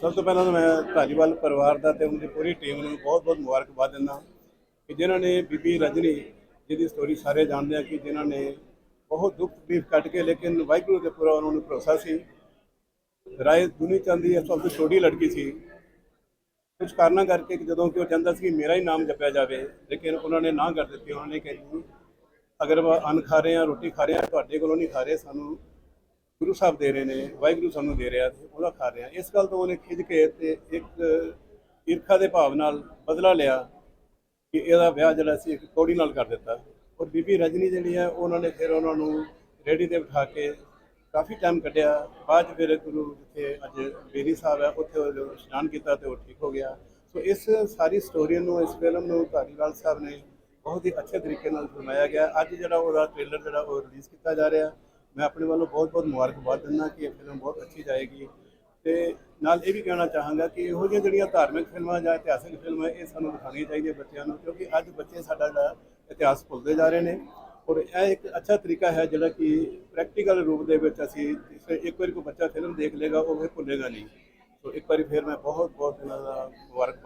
ਸਭ ਤੋਂ ਪਹਿਲਾਂ ਤਾਂ ਮੈਂ ਧਾਰੀਵਾਲ ਪਰਿਵਾਰ ਦਾ ਤੇ ਉਹਨਾਂ ਦੀ ਪੂਰੀ ਟੀਮ ਨੂੰ ਬਹੁਤ-ਬਹੁਤ ਮੁਬਾਰਕਬਾਦ ਦਿੰਦਾ ਕਿ ਜਿਨ੍ਹਾਂ ਨੇ ਬੀਬੀ ਰਜਨੀ ਜਿਹਦੀ ਸਟੋਰੀ ਸਾਰੇ ਜਾਣਦੇ ਆ ਕਿ ਜਿਨ੍ਹਾਂ ਨੇ ਬਹੁਤ ਦੁੱਖ ਤਕਲੀਫ ਕੱਟ ਕੇ ਲੇਕਿਨ ਵਾਹਿਗੁਰੂ ਦੇ ਪੂਰਾ ਉਹਨਾਂ ਨੂੰ ਭਰੋਸਾ ਸੀ। ਰਾਏ ਦੁਨੀ ਚੰਦੀ ਇਸ ਸਭ ਤੋਂ ਛੋਟੀ ਲੜਕੀ ਸੀ। ਕੁਝ ਕਾਰਨਾਂ ਕਰਕੇ ਜਦੋਂ ਕਿ ਉਹ ਚਾਹੁੰਦਾ ਸੀ ਕਿ ਮੇਰਾ ਹੀ ਨਾਮ ਜਪਿਆ ਜਾਵੇ, ਲੇਕਿਨ ਉਹਨਾਂ ਨੇ ਨਾ ਕਰ ਦਿੱਤੀ। ਉਹਨਾਂ ਨੇ ਕਿਹਾ ਅਗਰ ਆਪਾਂ ਅੰਨ ਖਾ ਰਹੇ ਹਾਂ, ਰੋਟੀ ਖਾ ਰਹੇ ਹਾਂ, ਤੁਹਾਡੇ ਕੋਲੋਂ ਨਹੀਂ ਖਾ ਰਹੇ, ਸਾਨੂੰ ਗੁਰੂ ਸਾਹਿਬ ਦੇ ਰਹੇ ਨੇ, ਵਾਹਿਗੁਰੂ ਸਾਨੂੰ ਦੇ ਰਿਹਾ ਤੇ ਉਹਦਾ ਖਾ ਰਿਹਾ। ਇਸ ਗੱਲ ਤੋਂ ਉਹਨੇ ਖਿੱਚ ਕੇ ਤੇ ਇੱਕ ਈਰਖਾ ਦੇ ਭਾਵ ਨਾਲ ਬਦਲਾ ਲਿਆ ਕਿ ਇਹਦਾ ਵਿਆਹ ਜਿਹੜਾ ਸੀ ਇੱਕ ਕੋੜੀ ਨਾਲ ਕਰ ਦਿੱਤਾ। ਔਰ ਬੀਬੀ ਰਜਨੀ ਜਿਹੜੀ ਹੈ, ਉਹਨਾਂ ਨੇ ਫਿਰ ਉਹਨਾਂ ਨੂੰ ਰੇੜੀ ਤੇ ਬਿਠਾ ਕੇ ਕਾਫੀ ਟਾਈਮ ਕੱਢਿਆ। ਬਾਅਦ 'ਚ ਫਿਰ ਗੁਰੂ ਜਿੱਥੇ ਅੱਜ ਬੇਰੀ ਸਾਹਿਬ ਹੈ, ਉੱਥੇ ਉਹ ਜਦੋਂ ਇਸ਼ਨਾਨ ਕੀਤਾ ਤੇ ਉਹ ਠੀਕ ਹੋ ਗਿਆ। ਸੋ ਇਸ ਸਾਰੀ ਸਟੋਰੀ ਨੂੰ, ਇਸ ਫਿਲਮ ਨੂੰ ਧਾਰੀਵਾਲ ਸਾਹਿਬ ਨੇ ਬਹੁਤ ਹੀ ਅੱਛੇ ਤਰੀਕੇ ਨਾਲ ਫਿਲਮਾਇਆ ਗਿਆ। ਅੱਜ ਜਿਹੜਾ ਉਹਦਾ ਟ੍ਰੇਲਰ ਜਿਹੜਾ ਉਹ ਰਿਲੀਜ਼ ਕੀਤਾ ਜਾ ਰਿਹਾ। ਮੈਂ ਆਪਣੇ ਵੱਲੋਂ ਬਹੁਤ-ਬਹੁਤ ਮੁਬਾਰਕਬਾਦ ਦਿੰਦਾ ਕਿ ਇਹ ਫਿਲਮ ਬਹੁਤ ਅੱਛੀ ਜਾਏਗੀ। ਤੇ ਨਾਲ ਇਹ ਵੀ ਕਹਿਣਾ ਚਾਹਾਂਗਾ ਕਿ ਇਹੋ ਜਿਹੀਆਂ ਜਿਹੜੀਆਂ ਧਾਰਮਿਕ ਫਿਲਮਾਂ ਜਾਂ ਇਤਿਹਾਸਿਕ ਫਿਲਮਾਂ, ਇਹ ਸਾਨੂੰ ਦਿਖਾਉਣੀਆਂ ਚਾਹੀਦੀਆਂ ਬੱਚਿਆਂ ਨੂੰ, ਕਿਉਂਕਿ ਅੱਜ ਬੱਚੇ ਸਾਡਾ ਜਿਹੜਾ ਇਤਿਹਾਸ ਭੁੱਲਦੇ ਜਾ ਰਹੇ ਨੇ। ਔਰ ਇਹ ਇੱਕ ਅੱਛਾ ਤਰੀਕਾ ਹੈ ਜਿਹੜਾ ਕਿ ਪ੍ਰੈਕਟੀਕਲ ਰੂਪ ਦੇ ਵਿੱਚ ਅਸੀਂ ਇੱਕ ਵਾਰੀ ਕੋਈ ਬੱਚਾ ਫਿਲਮ ਦੇਖ ਲੇਗਾ ਉਹ ਫਿਰ ਭੁੱਲੇਗਾ ਨਹੀਂ। ਸੋ ਇੱਕ ਵਾਰੀ ਫਿਰ ਮੈਂ ਬਹੁਤ ਬਹੁਤ ਇਹਨਾਂ ਦਾ ਮੁਬਾਰਕ